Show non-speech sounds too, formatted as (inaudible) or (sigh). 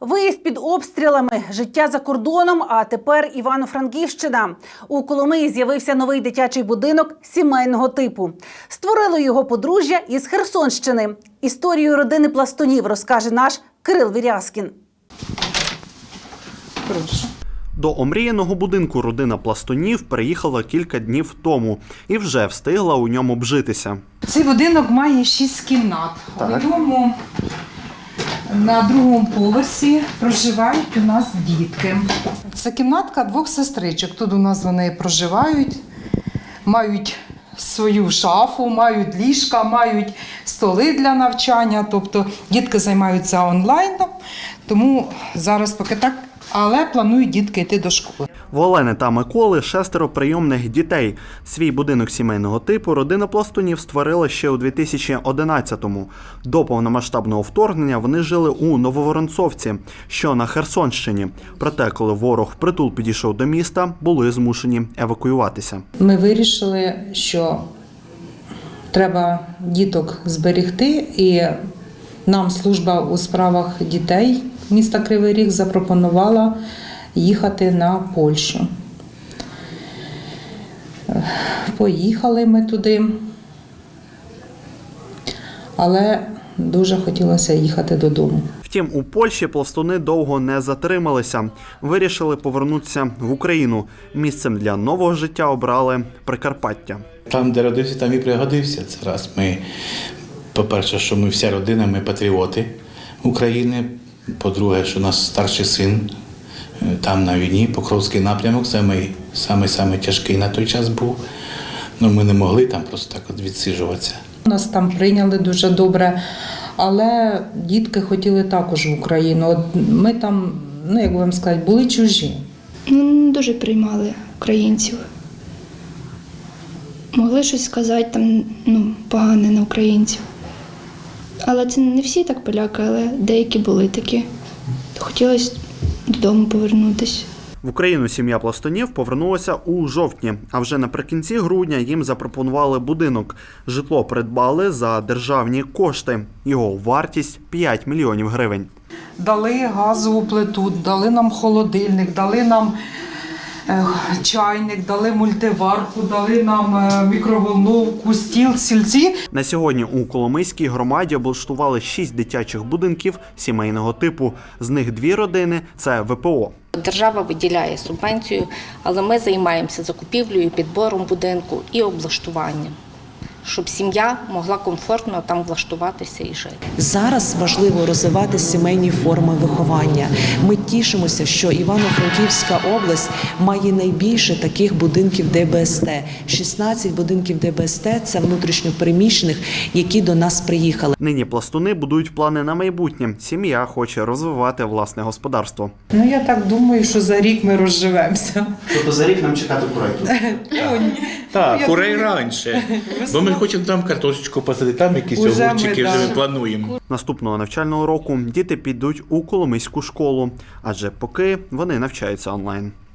Виїзд під обстрілами, життя за кордоном, а тепер Івано-Франківщина. У Коломиї з'явився новий дитячий будинок сімейного типу. Створило його подружжя із Херсонщини. Історію родини пластунів розкаже наш Кирил Вірязкін. Прошу. До омріяного будинку родина пластунів переїхала кілька днів тому і вже встигла у ньому обжитися. Цей будинок має шість кімнат. Так. У ньому на другому поверсі проживають у нас дітки. Це кімнатка двох сестричок. Тут у нас вони проживають, мають свою шафу, мають ліжка, мають столи для навчання. Тобто дітки займаються онлайном, тому зараз поки так, але планують дітки йти до школи. В Олени та Миколи шестеро прийомних дітей. Свій будинок сімейного типу родина пластунів створила ще у 2011-му. До повномасштабного вторгнення вони жили у Нововоронцовці, що на Херсонщині. Проте, коли ворог впритул підійшов до міста, були змушені евакуюватися. Ми вирішили, що треба діток зберегти, і нам служба у справах дітей міста Кривий Ріг запропонувала їхати на Польщу. Поїхали ми туди, але дуже хотілося їхати додому. Втім, у Польщі пластуни довго не затрималися. Вирішили повернутися в Україну. Місцем для нового життя обрали Прикарпаття. Там, де родився, там і пригодився. Це раз ми, по-перше, що ми вся родина, ми патріоти України. По-друге, що у нас старший син там на війні, Покровський напрямок, самий, самий, самий тяжкий на той час був. Ну, ми не могли там просто так от відсиджуватися. Нас там прийняли дуже добре, але дітки хотіли також в Україну. От ми там, ну як би вам сказати, були чужі. Ну, не дуже приймали українців. Могли щось сказати там, ну, погане на українців. Але це не всі так поляки, але деякі були такі. Хотілося додому повернутися. В Україну сім'я пластунів повернулася у жовтні, а вже наприкінці грудня їм запропонували будинок. Житло придбали за державні кошти. Його вартість 5 мільйонів гривень. Дали газову плиту, дали нам холодильник, дали нам чайник, дали мультиварку, дали нам е, мікроволновку, стіл, сільці. На сьогодні у Коломийській громаді облаштували шість дитячих будинків сімейного типу. З них дві родини це ВПО. Держава виділяє субвенцію, але ми займаємося закупівлею, підбором будинку і облаштуванням, щоб сім'я могла комфортно там влаштуватися і жити. Зараз важливо розвивати сімейні форми виховання. Ми тішимося, що Івано-Франківська область має найбільше таких будинків ДБСТ. 16 будинків ДБСТ – це внутрішньопереміщених, які до нас приїхали. Нині пластуни будують плани на майбутнє. Сім'я хоче розвивати власне господарство. Ну я так думаю, що за рік ми розживемося. Тобто за рік нам чекати проекту. (laughs) Так, курей раніше. (laughs) Бо ми хочемо там картошечку посадити, там якісь Уже ми, огурчики вже да. ми плануємо. Наступного навчального року діти підуть у Коломийську школу, адже поки вони навчаються онлайн.